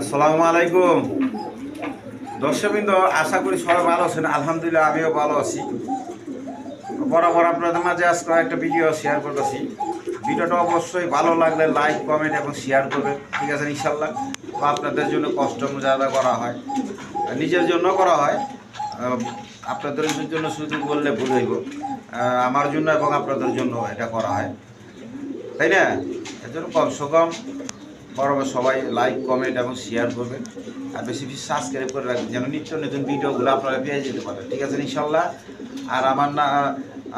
আসসালামু আলাইকুম। দর্শকবৃন্দ, আশা করি সবাই ভালো আছেন। আলহামদুলিল্লাহ, আমিও ভালো আছি। বরাবর আপনাদের মাঝে আজকে একটা ভিডিও শেয়ার করতেছি। ভিডিওটা অবশ্যই ভালো লাগলে লাইক কমেন্ট এবং শেয়ার করবেন। ঠিক আছে ইনশাল্লাহ আপনাদের জন্য কষ্ট যারা করা হয়। নিজের জন্য করা হয়। আপনাদের জন্য শুধু বললে ভুল হইব। আমার জন্য এবং আপনাদের জন্য এটা করা হয়। তাই না? এর জন্য কমসে কম বরাবর সবাই লাইক কমেন্ট এবং শেয়ার করবেন। আর বেশি বেশি সাবস্ক্রাইব করে রাখবেন, যেন নিত্য নতুন ভিডিওগুলো আপনারা পেয়ে যেতে পারেন। ঠিক আছে, ইনশাল্লাহ? আর আমার না,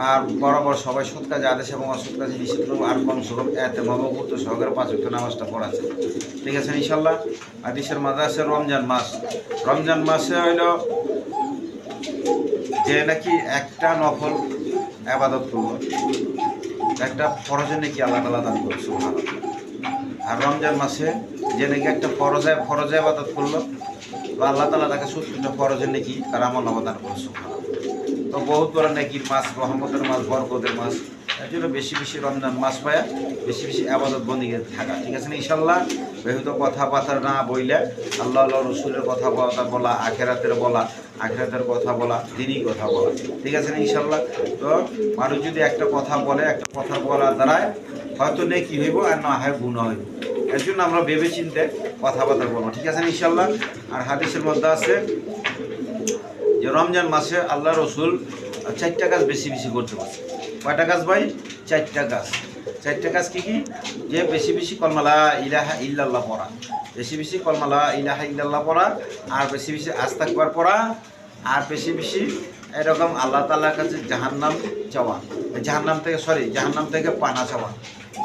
আর বরাবর সবাই সৎ কাজে আদেশ এবং অসৎ কাজে নিষেধ করব আর কমসে কম এত মহমূর্ত সহকারে পাঁচ উক্ত নামাজটা পড়াচ্ছে ঠিক আছে, ইনশাল্লাহ? আর দেশের মাঝে আছে রমজান মাস। রমজান মাসে হইল যে নাকি একটা নফল আবাদত করল। একটা ফরজে নাকি আলাদা আলাদা দান করছে আর রমজান মাসে যে নাকি একটা ফরজায় ফরজায় আবাদত করল, বা আল্লাহ তালা তাকে সুস্থ ফরজের নাকি তার আমল অবদান করছে। তো বহুত বড় নাকি মাছ, রহমতের মাছ, বরকতের মাস এর জন্য বেশি বেশি রমজান মাস পায়া বেশি বেশি আবাদত বন্দিকে থাকা। ঠিক আছে না? ইনশাল্লাহ বেহুত কথাবার্তা না বইলে আল্লাহ আল্লাহ রসুলের কথা বলা আখেরাতের বলা, আখেরাতের কথা বলা, দিনই কথা বলা। ঠিক আছে না? ইনশাল্লাহ তো মানুষ যদি একটা কথা বলে, একটা কথা বলার দ্বারায় হয়তো নেই নেকি হইব আর না হয় গুণ হইব। এর জন্য আমরা ভেবে চিনতে কথাবার্তা বলব। ঠিক আছে না? ইনশাল্লাহ আর হাদিসের মধ্যে আছে যে রমজান মাসে আল্লাহ রসুল চারটা কাজ বেশি বেশি করতে পারছে। কয়টা গাছ ভাই? চারটা গাছ। চারটা গাছ কি কি? যে বেশি বেশি কলমালা ইলাহা ইল্লাল্লাহ পড়া। বেশি বেশি কলমালা ইলাহা ইল্লাল্লাহ পড়া, আর বেশি বেশি আস্তাকবার পড়া, আর বেশি বেশি এরকম আল্লাহ তাল্লার কাছে জাহান্নাম চাওয়া। জাহান্নাম থেকে সরি জাহান্নাম থেকে পানা চাওয়া।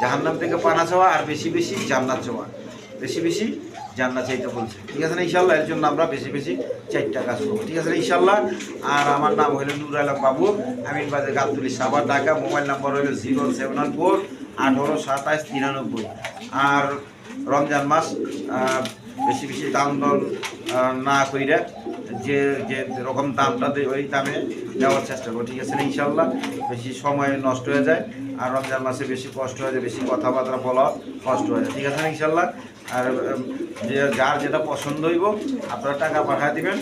জাহান্নাম থেকে পানা চাওয়া আর বেশি বেশি জান্নাত চাওয়া। বেশি বেশি জান্নাত চাইতে বলছে। ঠিক আছে না ইনশাল্লাহ এর জন্য আমরা বেশি বেশি চারটা কাজ করব। ঠিক আছে না ইনশাল্লাহ আর আমার নাম হইল নুর আলম বাবু। আমিন বাজার গাবতুলি সাবার ঢাকা। মোবাইল নাম্বার হইল জিরো সেভেন ফোর আঠারো সাতাশ তিরানব্বই। আর রমজান মাস বেশি বেশি দাম না কইরা যে যে রকম দামটা ওই দামে দেওয়ার চেষ্টা করব। ঠিক আছে না ইনশাল্লাহ বেশি সময় নষ্ট হয়ে যায় আর রমজান মাসে বেশি কষ্ট হয়ে যায়, বেশি কথাবার্তা বলা কষ্ট হয়ে যায়। ঠিক আছে না ইনশাল্লাহ আর যে, যার যেটা পছন্দ হইব, আপনারা টাকা পাঠিয়ে দেবেন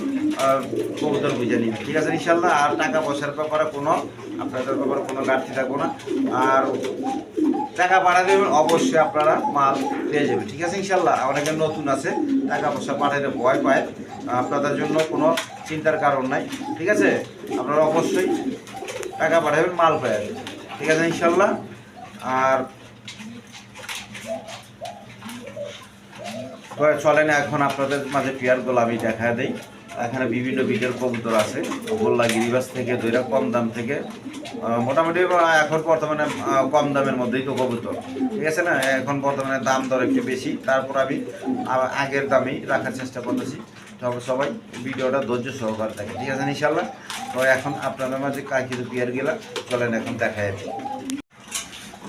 কবুতর বুঝে নিবেন। ঠিক আছে ইনশাল্লাহ আর টাকা পয়সার ব্যাপারে কোনো, আপনাদের ব্যাপারে কোনো ঘাটতি থাকব না। আর টাকা পাঠিয়ে দেবেন, অবশ্যই আপনারা মাল পেয়ে যাবেন। ঠিক আছে ইনশাল্লাহ অনেকে নতুন আছে, টাকা পয়সা পাঠাইতে ভয় পায়। আপনাদের জন্য কোনো চিন্তার কারণ নাই, ঠিক আছে? আপনারা অবশ্যই টাকা পাঠাবেন, মাল পেয়ে যাবেন ঠিক আছে ইনশাল্লাহ? আর চলেন, এখন আপনাদের মাঝে পেয়ারগুলো আমি দেখা দেই। এখানে বিভিন্ন বিটের কবুতর আছে গোল্লা গিরিবাস থেকে দুইটা কম দাম থেকে মোটামুটি এখন বর্তমানে কম দামের মধ্যেই তো কবুতর, ঠিক আছে না? এখন বর্তমানে দাম দর একটু বেশি, তারপর আমি আগের দামেই রাখার চেষ্টা করতেছি। তবে সবাই ভিডিওটা ধৈর্য সহকারে থাকে ঠিক আছে ইনশাল্লাহ তো এখন আপনাদের মাঝে কাকির পেয়ার গেলা, চলেন এখন দেখা যাচ্ছে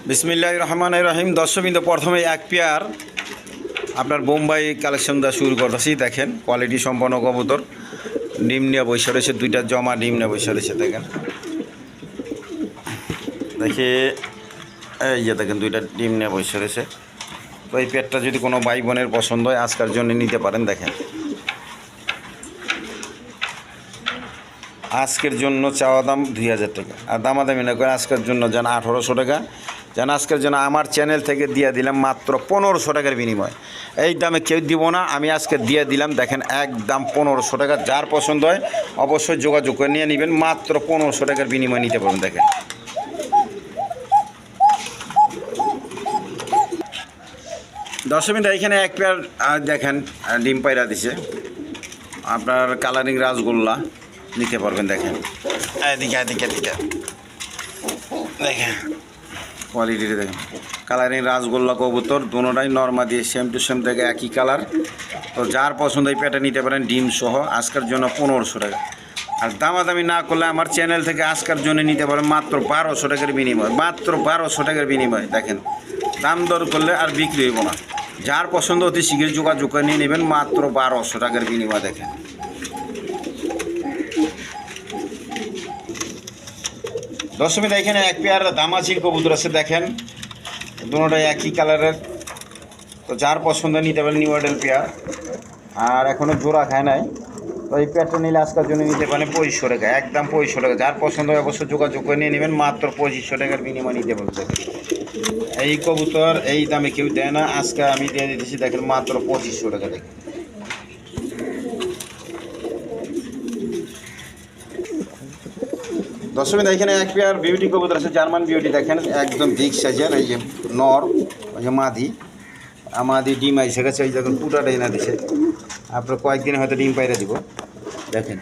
বিসমিল্লাহ রহমান রহিম। দর্শকবিন্দু, প্রথমে এক পেয়ার আপনার বোম্বাই কালেকশন দেওয়া শুরু করতেছি। দেখেন, কোয়ালিটি সম্পন্ন কবুতর। ডিম নিয়ে বসে রয়েছে, দুইটা জমা ডিম নিয়ে বসে রয়েছে, দেখেন। দেখে, এই যে দেখেন, দুইটা ডিম নিয়ে বসে রয়েছে। তো এই পেটটা যদি কোনো ভাই বোনের পছন্দ হয়, আজকার জন্য নিতে পারেন, দেখেন। আজকের জন্য চাওয়া দাম দুই হাজার টাকা। আর দামাদামি না করে আজকের জন্য যেন আঠারোশো টাকা, যেন আজকের জন্য আমার চ্যানেল থেকে দিয়ে দিলাম মাত্র পনেরোশো টাকার বিনিময়। এই দামে কেউ দিব না, আমি আজকে দিয়ে দিলাম, দেখেন একদম পনেরোশো টাকা, যার পছন্দ হয় অবশ্যই যোগাযোগ করে নিয়ে নেবেন, মাত্র পনেরোশো টাকার বিনিময় নিতে পারবেন, দেখেন। দশ মিনিট এখানে এক পেয়ার দেখেন ডিম পায়রা দিছে। আপনার কালারিং রাসগোল্লা। নিতে পারবেন দেখেন। এদিকে এদিকে এদিকে। দেখেন। কোয়ালিটিটা দেখেন। কালারিং রাসগোল্লা কবুতর দুটোটাই নর্মা দিয়ে সেম টু সেম থেকে একই কালার তো যার পছন্দ এই প্যাটা নিতে পারেন ডিম সহ আজকের জন্য পনেরোশো টাকা। আর দামাদামি না করলে আমার চ্যানেল থেকে আজকের জন্য নিতে পারেন মাত্র বারোশো টাকার বিনিময় মাত্র বারোশো টাকার বিনিময় দেখেন। দাম দর করলে আর বিক্রি হইব না। যার পছন্দ অতি শীঘ্র যোগাযোগ করে নিয়ে নেবেন মাত্র বারোশো টাকার বিনিময় দেখেন। দশমীতে এখানে এক পেয়ার দামাজির কবুতর আছে, দেখেন। দুটোটাই একই কালারের। তো যার পছন্দ নিতে পারেন নিউ মডেল পেয়ার। আর এখনও জোড়া খায় নাই। তো এই পেয়ারটা নিলে আজকের জন্য নিতে পারেন পঁচিশশো টাকা, একদম পঁচিশশো টাকা। যার পছন্দ হয় অবশ্যই যোগাযোগ করে নিয়ে নেবেন, মাত্র পঁচিশশো টাকার বিনিময় নিতে বলতে এই কবুতর এই দামে কেউ দেয় না, আজকে আমি দিয়ে দিতেছি, দেখেন মাত্র পঁচিশশো টাকা দেখেন। দশমী এখানে এক পেয়ার বিউটি কবুতর আছে, জার্মান বিউটি দেখেন, একদম দিক সাইজের এই যে নর, ওই যে মাদি। আমাদি ডিম আইসে গেছে, এই দেখুন পুটাটাই না দিছে। আপনার কয়েকদিনে হয়তো ডিম পাইরে দিব। দেখেন।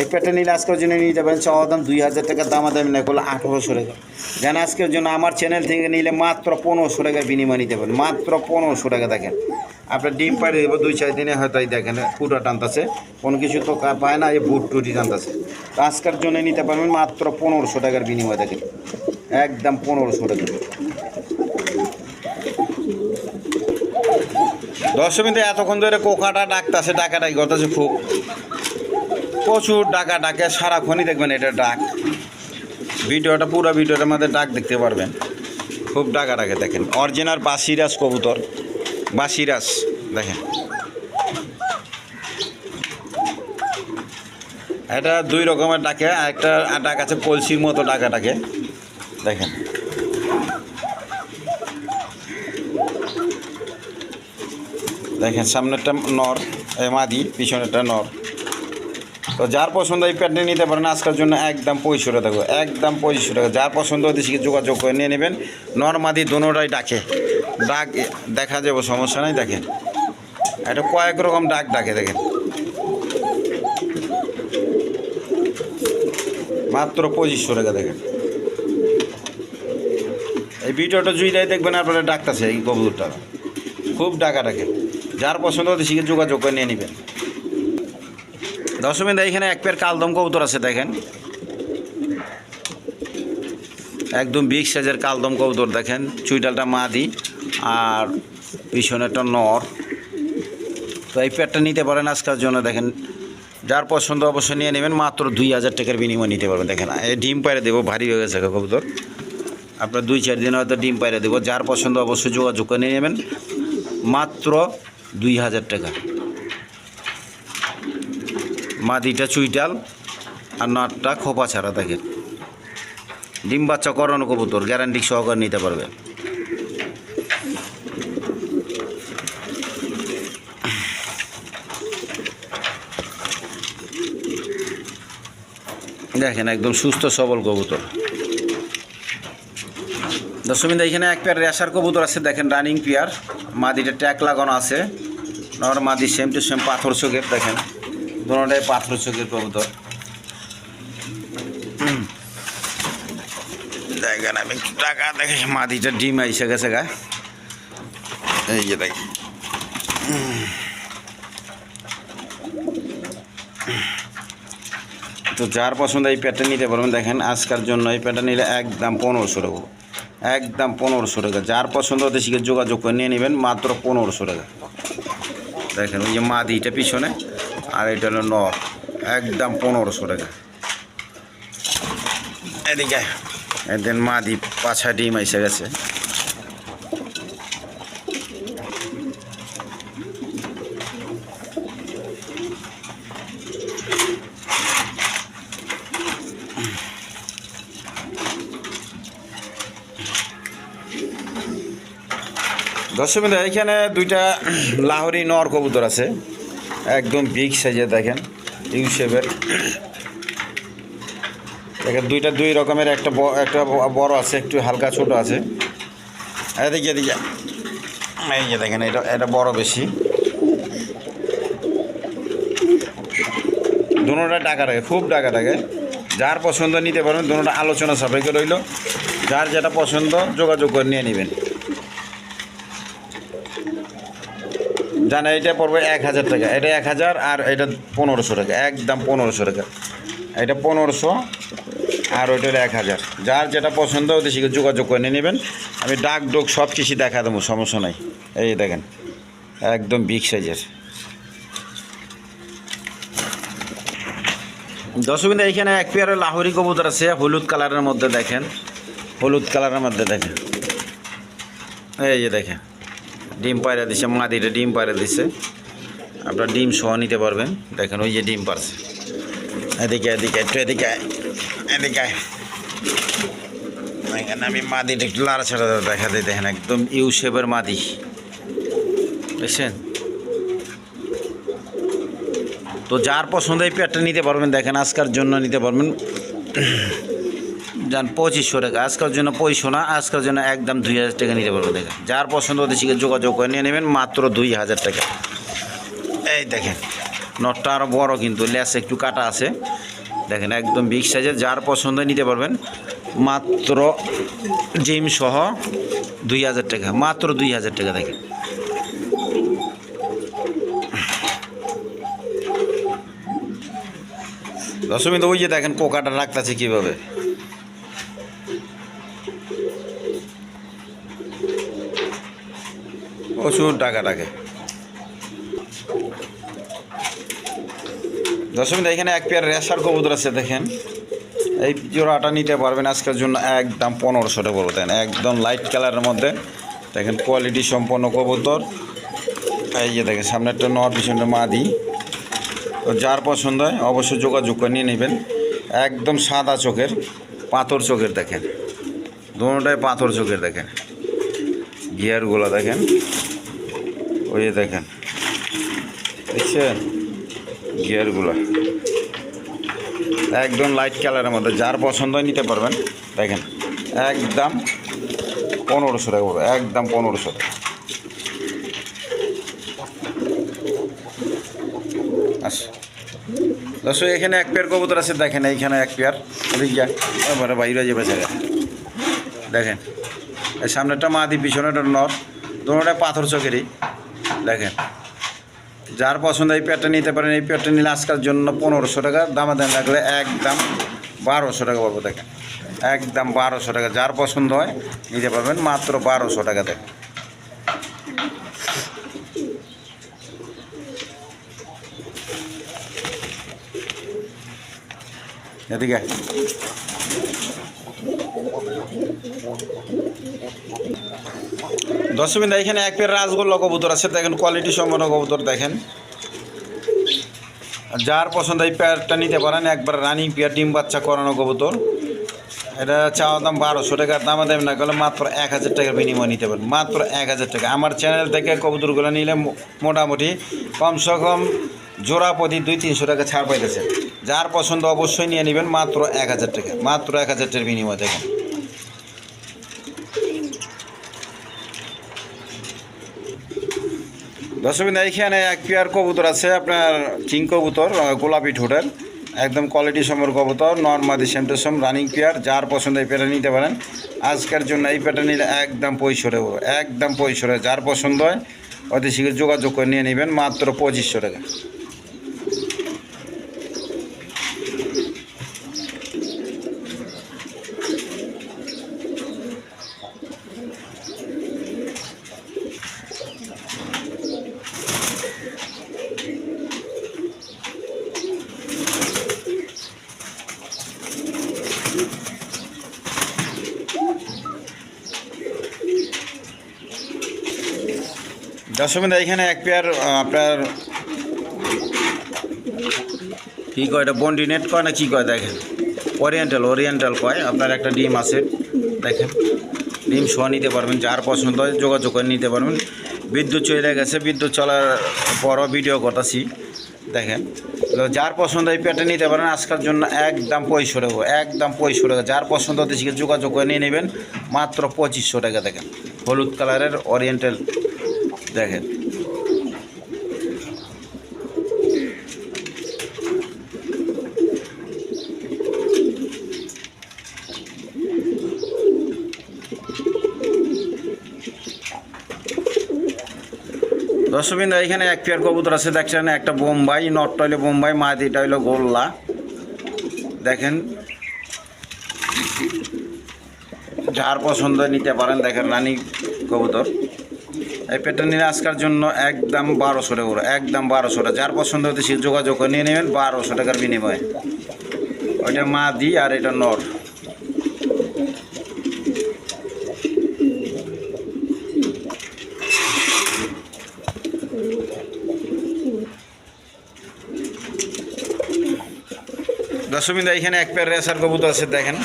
এই পেটে নিলে আজকের জন্য নিয়ে যাবেন চাওয়া দাম দুই হাজার টাকার দাম দামি না করলে আঠেরোশো টাকা। যেন আজকের জন্য আমার চ্যানেল থেকে নিলে মাত্র পনেরোশো টাকার বিনিময় নিতে পারেন, মাত্র পনেরোশো টাকা দেখেন। আপনার ডিম পাইরে দেবো, দুই চার দিনে হয়তো এই দেখেন পুটা টানতেছে। কোনো কিছু তো পায় না, এই বুট টুটি টানতেছে। তো আজকের জন্য নিতে পারবেন মাত্র পনেরোশো টাকার বিনিময় দেখেন। একদম পনেরোশো টাকা দশমীতে এতক্ষণ ধরে কোকাটা ডাকতেছে ডাকাটাই করতেছে খুব। প্রচুর ডাকা ডাকে, সারাক্ষণই দেখবেন এটা ডাক। ভিডিওটা, পুরো ভিডিওটার মধ্যে ডাক দেখতে পারবেন। খুব ডাকা ডাকে দেখেন। অরিজিনাল বাসিরাস কবুতর। বাসিরাস দেখেন। এটা দুই রকমের ডাকে একটা ডাক আছে কলসির মতো ডাকা ডাকে দেখেন। দেখেন, সামনেরটা নর মাদি, পিছনেরটা নর। তো যার পছন্দ এই প্যান্টটি নিতে পারেন, আজকের জন্য একদম পঁয়ষট্টি টাকা। একদম পঁয়ষট্টি টাকা। যার পছন্দ ওদের যোগাযোগ করে নিয়ে নেবেন। নর, মাদি দোনোটাই ডাকে ডাক দেখা যাব, সমস্যা নাই, দেখেন। এটা কয়েক রকম ডাক ডাকে, দেখেন। মাত্র পঁচিশশো টাকা, দেখেন। এই ভিডিওটা জুইটাই দেখবেন, আপনারা ডাকতেছে এই কবুতরটা। খুব ডাকা ডাকে। যার পছন্দ ওদের সাথে যোগাযোগ করে নিয়ে নেবেন। দশমিন এখানে এক পেয়ার কালদম কবুতর আছে, দেখেন। একদম বিগ সাইজের কালদম কবুতর দেখেন। চুইটালটা মাদি আর পিছনেরটা নর। তো এই পেয়ারটা নিতে পারেন আজকের জন্য দেখেন। যার পছন্দ অবশ্যই নিয়ে নেবেন, মাত্র দুই হাজার টাকার বিনিময় নিতে পারবেন। দেখেন, এই ডিম পাইরে দেবো, ভারী হয়ে গেছে কবুতর। আপনার দুই চার দিন হয়তো ডিম পাইরে দেবো। যার পছন্দ অবশ্যই যোগাযোগ করে নিয়ে নেবেন। মাত্র দুই হাজার টাকা। মাদিটা চুইটাল আর নটটা খোপা ছাড়া দেখেন। ডিম বাচ্চা করানো কবুতর গ্যারান্টি সহকারে নিতে পারবে। দেখেন, একদম সুস্থ, সবল কবুতর। দশমিন্দা এখানে এক পেয়ার রেশার কবুতর আছে, দেখেন রানিং পেয়ার মাদিটা ট্যাক লাগানো আছে। নর মাদি সেম টু সেম পাথর চোখের, দেখেন। দুটাই পাথর চোখের কবুতর। দেখেন আমি একটু টাকা দেখে মাদিটা ডিম আইসে গেছে গা। এই যে দেখ। তো যার পছন্দ এই প্যাটটা নিতে পারবেন, দেখেন আজকার জন্য এই প্যাটটা নিলে একদম পনেরোশো টাকা। একদম পনেরোশো টাকা। যার পছন্দ ওদের শিখে যোগাযোগ করে নিয়ে নেবেন, মাত্র পনেরোশো টাকা। দেখেন ওই যে মাদিটা পিছনে, আর এটা হলো নর একদম পনেরোশো টাকা। এদিকে একদিন মা মাদি পাছা ডিম এসে গেছে। দর্শক এখানে দুইটা লাহোরি নর কবুতর আছে। একদম বিগ সাইজের দেখেন ইউ শেপের দেখেন দুইটা দুই রকমের একটা একটা বড় আছে, একটু হালকা ছোট আছে। এদিকে এদিকে। এই যে দেখেন, এটা এটা বড় বেশি। দুটোটা টাকা থাকে, খুব টাকা থাকে। যার পছন্দ নিতে পারবেন দুটোটা আলোচনা সাপেক্ষে রইল। যার যেটা পছন্দ, যোগাযোগ করে নিয়ে নেবেন। জানা, এটা পড়বে এক হাজার টাকা। এটা এক হাজার আর এটা পনেরোশো টাকা। একদম পনেরোশো টাকা। এটা পনেরোশো আর ওইটা এক হাজার। যার যেটা পছন্দ ওদের সঙ্গে যোগাযোগ করে নিয়ে নেবেন। আমি ডাক ডোক সব কিছু দেখা দেবো, সমস্যা নাই। এই দেখেন, একদম বিগ সাইজের দশমিন্দা এইখানে এক পেয়ারের লাহোরি কবুতর আছে, হলুদ কালারের মধ্যে দেখেন। হলুদ কালারের মধ্যে দেখেন। এই যে দেখেন, ডিম পায়রা দিছে মাদিটা ডিম পায়রা দিছে। আপনার ডিম সহ নিতে পারবেন। দেখেন, ওই যে ডিম পারছে। এদিকে এদিকে, একটু এদিকে এদিকে। এখানে আমি মাদিটা একটু লাড়াছাড়া দেখা দিই, দেখেন একদম ইউ শেপের মাদি। বুঝছেন তো যার পছন্দ এই পেয়ারটা নিতে পারবেন, দেখেন আজকার জন্য নিতে পারবেন। যান, পঁচিশশো টাকা। আজকের জন্য পঁচিশশো না, আজকের জন্য একদম দুই হাজার টাকা নিতে পারবেন, দেখেন। যার পছন্দ ওদের যোগাযোগ করে নিয়ে নেবেন, মাত্র দুই হাজার টাকা। এই দেখেন, নটটা আরও বড় কিন্তু, লেস একটু কাটা আছে। দেখেন, একদম বিগ সাইজের যার পছন্দ নিতে পারবেন। মাত্র জিম সহ দুই হাজার টাকা, মাত্র দুই হাজার টাকা দেখেন। দশমী ওই যে দেখেন পোকাটা রাখতেছে কীভাবে। প্রচুর টাকা টাকে দশমিন এখানে এক পেয়ার রেশার কবুতর আছে, দেখেন। এই জোড়াটা নিতে পারবেন আজকের জন্য একদম পনেরোশো টাকা দেখেন, একদম লাইট কালারের মধ্যে। দেখেন কোয়ালিটি সম্পন্ন কবুতর। এই যে দেখেন সামনে একটা নর পিছনে মাদি। তো যার পছন্দ হয়, অবশ্যই যোগাযোগ করে নিয়ে নেবেন। একদম সাদা চোখের, পাথর চোখের, দেখেন। দুটাই পাথর চোখের, দেখেন। গিয়ারগুলো, দেখেন। ওই দেখেন, দেখছেন? গিয়ারগুলো। একদম লাইট কালারের মধ্যে, যার পছন্দ নিতে পারবেন। দেখেন, একদম পনেরোশো টাকা পড়বে, একদম পনেরোশো টাকা। আচ্ছা দর্শক, এখানে এক পেয়ার কবুতর আছে, দেখেন এইখানে এক পেয়ার ওদিকে এবারে বাইরে যাবে জায়গা দেখেন, এই সামনেটা মাদি পিছনেটা নর, দুটোটা পাথর চোখেরই। দেখেন যার পছন্দ এই পেয়ারটা নিতে পারেন, এই পেয়ারটা নিলে আজকের জন্য পনেরোশো টাকা দামা দাম লাগলে একদম বারোশো টাকা পাবো, দেখেন। একদম বারোশো টাকা, যার পছন্দ হয় নিতে পারবেন, মাত্র বারোশো টাকা দেখেন। এদিকে। আয়। দশমিন এখানে এক পেয়ার রাজগোল্লা কবুতর আছে। দেখেন কোয়ালিটি সম্পন্ন কবুতর দেখেন। যার পছন্দ এই পেয়ারটা নিতে পারেন, একবার রানিং পেয়ার, ডিম বাচ্চা করানো কবুতর। এটা চাওয়া দাম বারোশো টাকার দাম দেব না গেলে মাত্র এক হাজার টাকার বিনিময় নিতে পারেন। মাত্র এক হাজার টাকা। আমার চ্যানেল থেকে কবুতরগুলো নিলে মোটামুটি কমসে কম জোড়া প্রতি দুই তিনশো টাকা ছাড় পাইতেছে। যার পছন্দ অবশ্যই নিয়ে নেবেন মাত্র এক হাজার টাকা। মাত্র এক হাজার টাকার বিনিময় দেখেন। দশমিন এইখানে এক পেয়ার কবুতর আছে, আপনার কিং কবুতর গোলাপি ঠোঁটের, একদম কোয়ালিটি সম্পর কবুতর নর্মাদি সেমটেসম রানিং পেয়ার যার পছন্দ এই পেয়ারটা নিতে পারেন। আজকের জন্য এই পেয়ারটা নিলে একদম পঁয়ষট্টি একদম পঁয়ষট্টি, যার পছন্দ হয় অতি শীঘ্র যোগাযোগ করে নিয়ে নেবেন, মাত্র পঁচিশশো টাকা। দশমিন এখানে এক পেয়ার আপনার কী কয় এটা, বন্ডি নেট কয় না কী কয় দেখেন? ওরিয়েন্টাল ওরিয়েন্টাল কয়। আপনার একটা ডিম আছে, দেখেন। ডিম শোয়া নিতে পারবেন, যার পছন্দ হয় যোগাযোগ করে নিতে পারবেন। বিদ্যুৎ চলে গেছে, বিদ্যুৎ চলার পরও ভিডিও করতেছি। দেখেন। যার পছন্দ এই পেটে নিতে পারেন, আজকের জন্য একদম পয়সা টাকা, একদম পয়সা টাকা। যার পছন্দ শিখে যোগাযোগ করে নিয়ে নেবেন, মাত্র পঁচিশশো টাকা দেখেন। হলুদ কালারের ওরিয়েন্টাল দেখেন। দর্শকবৃন্দ, এখানে এক পেয়ার কবুতর আছে, দেখছেন, একটা বোম্বাই নটটা হইল বোম্বাই মাদিটা হইল গোল্লা। দেখেন, যার পছন্দ নিতে পারেন, দেখেন, রানী কবুতর। এই পেটটা নিলে আজকের জন্য একদম বারোশো টাকা করে, একদম বারোশো টাকা। যার পছন্দ হতে সে যোগাযোগ করে নিয়ে নেবেন, বারোশো টাকার বিনিময়ে। ওইটা মা দি আর এটা নর দশমিন এখানে এক পেয়ার রেসার কবুতর আছে, দেখেন।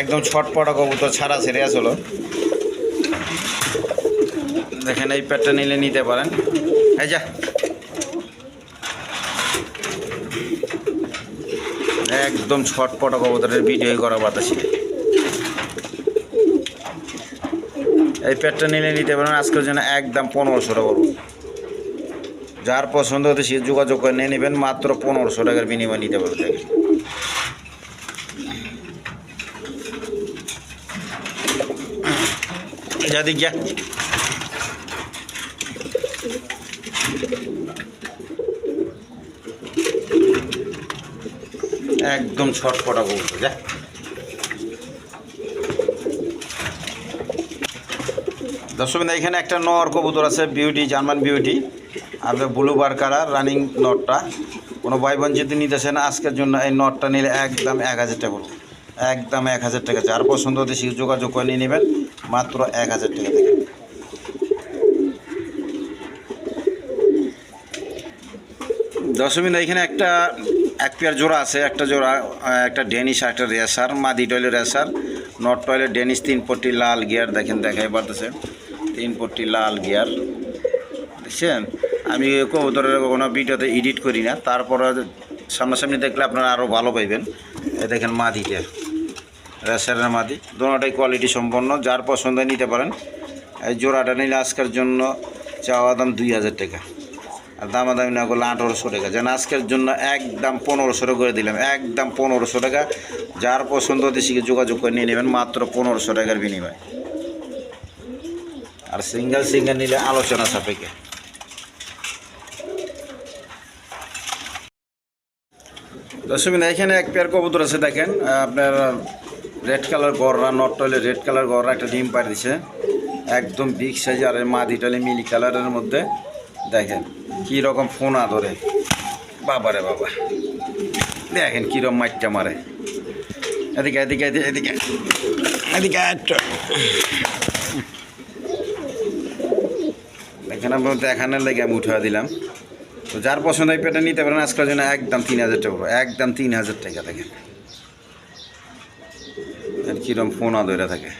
একদম ছটপটা কবুতর, ছাড়া আছে রেস হলো। দেখেন, এই পেয়ারটা নিলে নিতে পারেন। এই যা। একদম ছটপটা কবুতরের ভিডিও করা বাতাসি। এই পেটটা নিলে নিতে পারেন, আজকের জন্য একদম পনেরোশো টাকা যার পছন্দ হতে সে যোগাযোগ করে নিয়ে নেবেন, মাত্র পনেরোশো টাকার বিনিময় নিতে পারবেন দেখেন যাদি গিয়া একদম ছটপটা বলতো যা। দর্শক, এখানে একটা নর কবুতর আছে, বিউটি, জার্মান বিউটি। আপনার ব্লু বার রানিং নটটা। কোনো ভাই বোন যদি নিতেছেন আজকের জন্য এই নটটা নিলে একদম এক হাজার টাকা পড়বে একদম এক হাজার টাকা যার পছন্দ হতে সে যোগাযোগ করে নিয়ে নেবেন। মাত্র এক হাজার টাকা থেকে। দশমিন এখানে একটা এক পেয়ার জোড়া আছে। একটা জোড়া একটা ডেনিশ একটা রেসার। মাদি টয়লের রেসার। নট টয়লের ডেনিশ, তিন পট্টি লাল গিয়ার। দেখেন, দেখাই পারতেছে। তিন পট্টি লাল গিয়ার। দেখছেন? আমি কবুতরের কোনো ভিডিওতে এডিট করি না। তারপরে সামনাসামনি দেখলে আপনারা আরও ভালো পাইবেন। দেখেন মাদিটা। রেসারের মাদি। দোনোটাই কোয়ালিটি সম্পন্ন। যার পছন্দ নিতে পারেন। এই জোড়াটা নিলে আজকের জন্য চাওয়া দাম দুই হাজার টাকা। আর দামাদামি না করলে আঠারোশো টাকা। যেন আজকের জন্য একদম পনেরোশো টাকা করে দিলাম। একদম পনেরোশো টাকা। যার পছন্দ শিখে যোগাযোগ করে নিয়ে নেবেন। মাত্র পনেরোশো টাকার বিনিময়। আর সিঙ্গেল সিঙ্গেল নিলে আলোচনা সাপেক্ষে। দর্শক এখানে এক পেয়ার কবুতর আছে, দেখেন আপনার রেড কালার গররা নট টয়লে রেড কালার গররা, একটা ডিম পাড়ি দিছে। একদম বিগ সাইজ আর মাদি টলে মিলি কালারের মধ্যে। দেখেন কি রকম ফোনা ধরে বাবারে বাবা। দেখেন কীরকম মাইটটা মারে। এদিকে এদিকে এদিকে এদিকে। এদিকে, একটু। এখানে দেখানোর লেগে আমি উঠে দিলাম। তো যার পছন্দ হয় পেটে নিতে পারেন, আজকের জন্য একদম তিন হাজার টাকা। একদম তিন হাজার টাকা দেখেন। আর কিরম ফোন ধরে থাকে।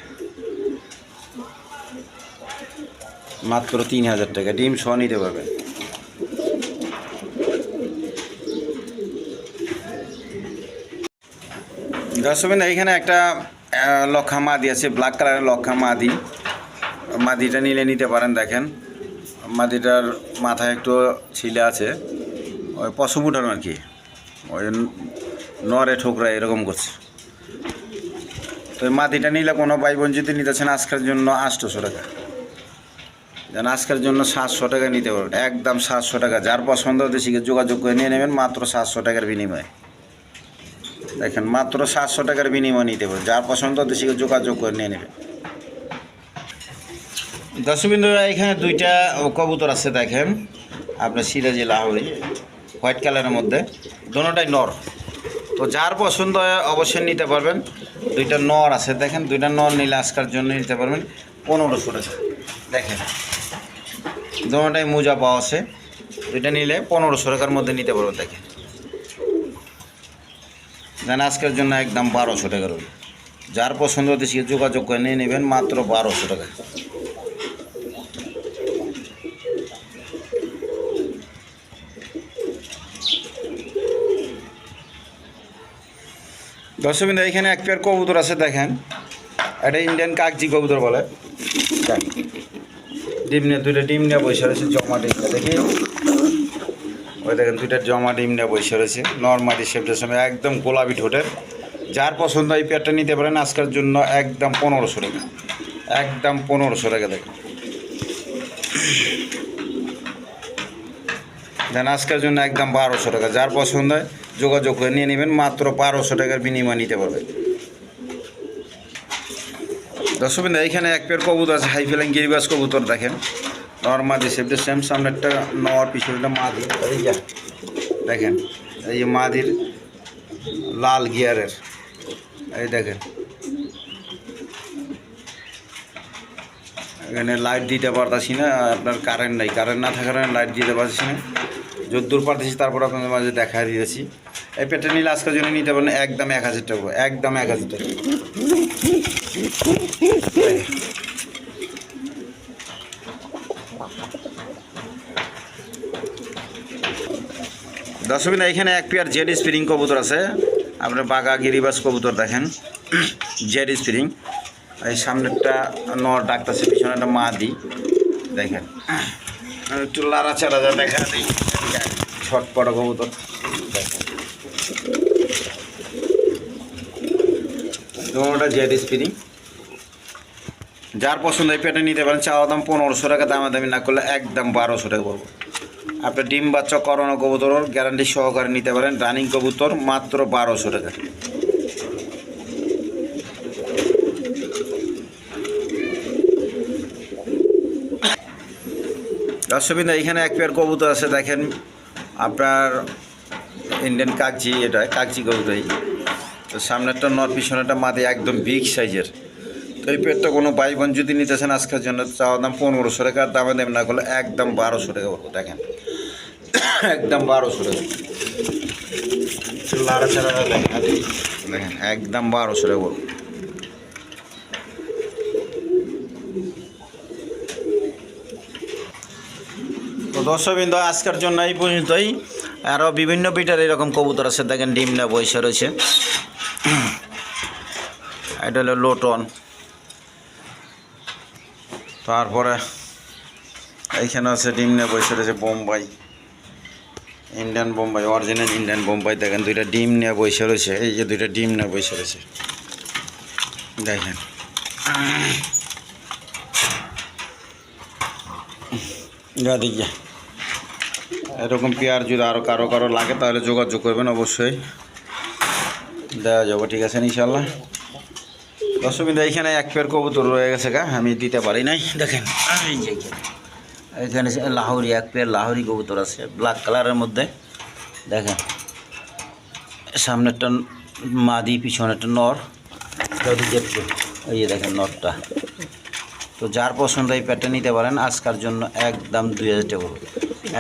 মাত্র তিন হাজার টাকা, ডিম ছ নিতে পারবেন। দর্শক এইখানে একটা লক্ষা মাদি আছে ব্ল্যাক কালারের লক্ষা মাদি। মাদিটা নিলে নিতে পারেন, দেখেন। মাদিটার মাথায় একটু ছিলে আছে। ওই পশু উঠানো আর কি। ওই নরে ঠোকরা এরকম করছে। তো ওই মাটিটা নিলে কোনো ভাই যদি নিতেছেন আজকের জন্য আটশোশো টাকা। যেন আজকের জন্য সাতশো টাকা নিতে পারবেন একদম সাতশো টাকা। যার পছন্দ শিখে যোগাযোগ করে নিয়ে নেবেন, মাত্র সাতশো টাকার বিনিময়ে। দেখেন, মাত্র সাতশো টাকার বিনিময়ে নিতে পারবেন যার পছন্দ শিখে যোগাযোগ করে নিয়ে নেবেন দর্শকবিন্দুরা এখানে দুইটা কবুতর আছে দেখেন। আপনার সিরাজি লাহোরি হোয়াইট কালারের মধ্যে। দোনোটাই নর। তো যার পছন্দ অবশ্যই নিতে পারবেন। দুইটা নর আছে দেখেন, দুইটা নর নিলে আজকার জন্য নিতে পারবেন পনেরোশো টাকা। দেখেন, দোনোটাই মোজা পাওয়া আছে। দুইটা নিলে পনেরোশো টাকার মধ্যে নিতে পারবেন, দেখেন। যেন আজকের জন্য একদম বারোশো টাকা রইল। যার পছন্দ হতে সে যোগাযোগ করে নিয়ে নেবেন মাত্র বারোশো টাকা। দর্শকবিন্দু, এখানে এক পেয়ার কবুতর আছে, দেখেন। এটা ইন্ডিয়ান কাকজি কবুতর বলে। ডিম নিয়ে দুইটা ডিম নিয়ে বসে রয়েছে, জমা ডিম নিয়ে। দেখি। ওই দেখেন, দুইটা জমা ডিম নিয়ে বসে রয়েছে, নর্মালি শেপটার সময় একদম গোলাপি ঠোঁটের। যার পছন্দ এই পেয়ারটা নিতে পারেন, আজকের জন্য একদম পনেরোশো টাকা। একদম পনেরোশো টাকা, দেখেন। দেন, আজকের জন্য একদম বারোশো টাকা। যার পছন্দ হয় যোগাযোগ করে নিয়ে নেবেন, মাত্র বারোশো টাকার বিনিময় নিতে পারবেন। দর্শকবিন্দ এইখানে এক পেয়ার কবুতর আছে, হাই ফেলাইং গিরিবাস কবুতর দেখেন। নর্মাল যে সেফটি সেম সামনে একটা নর পিছনে মাদি এই দেখেন, এই মাদির লাল গিয়ারের। এই দেখেন। এখানে লাইট দিতে পারতাছি না, আপনার কারেন্ট নাই। কারেন্ট না থাকার লাইট দিতে পারছি না। যদ্দূর পারতেছি, তারপর আপনাদের মাঝে দেখা দিয়েছি এই পেটে নিলে আজকের জন্য নিতে পারেন একদম এক হাজার টাকা, একদম এক হাজার টাকা। দশমিনা এখানে এক পেয়ার জেড স্প্রিং কবুতর আছে। আপনার বাঘা, গিরিবাস কবুতর দেখেন। জেড স্প্রিং। এই সামনেরটা নর ডাকতেছে, পিছনে একটা মা দি দেখেন। একটু লাড়া চাড়া যা দেখা দিই। ছটপট কবুতর। দুটা জেড স্প্রিং যার পছন্দ এই পেটে নিতে পারেন, চাওয়া দাম পনেরোশো টাকা দামে দামি না করলে একদম বারোশো টাকা পড়ব। আপনি ডিম, বাচ্চা, করোনা কবুতর গ্যারান্টি সহকারে নিতে পারেন, রানিং কবুতর মাত্র বারোশো টাকা। দর্শকবিন্দু, এখানে এক পেয়ার কবুতর আছে, দেখেন আপনার ইন্ডিয়ান কাগজি এটা কাগজি কবুতরই তো সামনেরটা নর পিছনেরটা মাদি একদম বিগ সাইজের তো এই পেটটা কোনো ভাই বোন যদি নিতেছেন আজকের জন্য চাওয়া দাম পনেরোশো টাকা দামে দেবেন না করলে একদম বারোশো টাকা পড়ব দেখেন। একদম বারোশো টাকা। দেখেন একদম বারোশো টাকা পড়ব। তো দর্শকবৃন্দ আজকের জন্য এই পর্যন্তই। আরও বিভিন্ন বিটার এরকম কবুতর আছে দেখেন ডিম না বসে রয়েছে। এটা হলো লোটন। তারপরে এইখানে আছে ডিম নিয়ে বসে রয়েছে Bombay. Indian Bombay original Indian Bombay. দেখেন, দুইটা ডিম নিয়ে বসে রয়েছে। এই যে দুইটা ডিম নিয়ে বসে রয়েছে। দেখেন। এরকম পেয়ার যদি আরও কারও কারও লাগে, তাহলে যোগাযোগ করবেন অবশ্যই। দেওয়া যাব, ঠিক আছে ইনশাল্লাহ দর্শকবিন্দু এইখানে এক পেয়ার কবুতর রয়ে গেছে গা, আমি দিতে পারি নাই, দেখেন। এখানে লাহোরি, এক পেয়ার লাহোরি কবুতর আছে ব্ল্যাক কালারের মধ্যে, দেখেন। সামনেরটা মাদি নর ওদিকে একটু এই যে দেখেন নরটা। তো যার পছন্দ এই প্যাটটা নিতে পারেন, আজকার জন্য একদম দুই হাজার টাকা।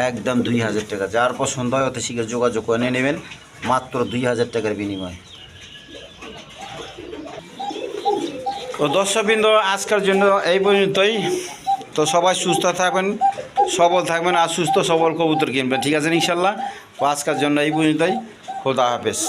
একদম দুই হাজার টাকা। যার পছন্দ হয় অত শীঘ্র যোগাযোগ করে নেবেন, মাত্র দুই হাজার টাকার বিনিময়ে। তো দর্শকবৃন্দ, আজকের জন্য এই পর্যন্তই। তো সবাই সুস্থ থাকবেন, সবল থাকবেন আর সুস্থ সবল কবুতর কিনবেন, ঠিক আছে ইনশাল্লাহ? তো আজকের জন্য এই পর্যন্তই। খোদা হাফেজ।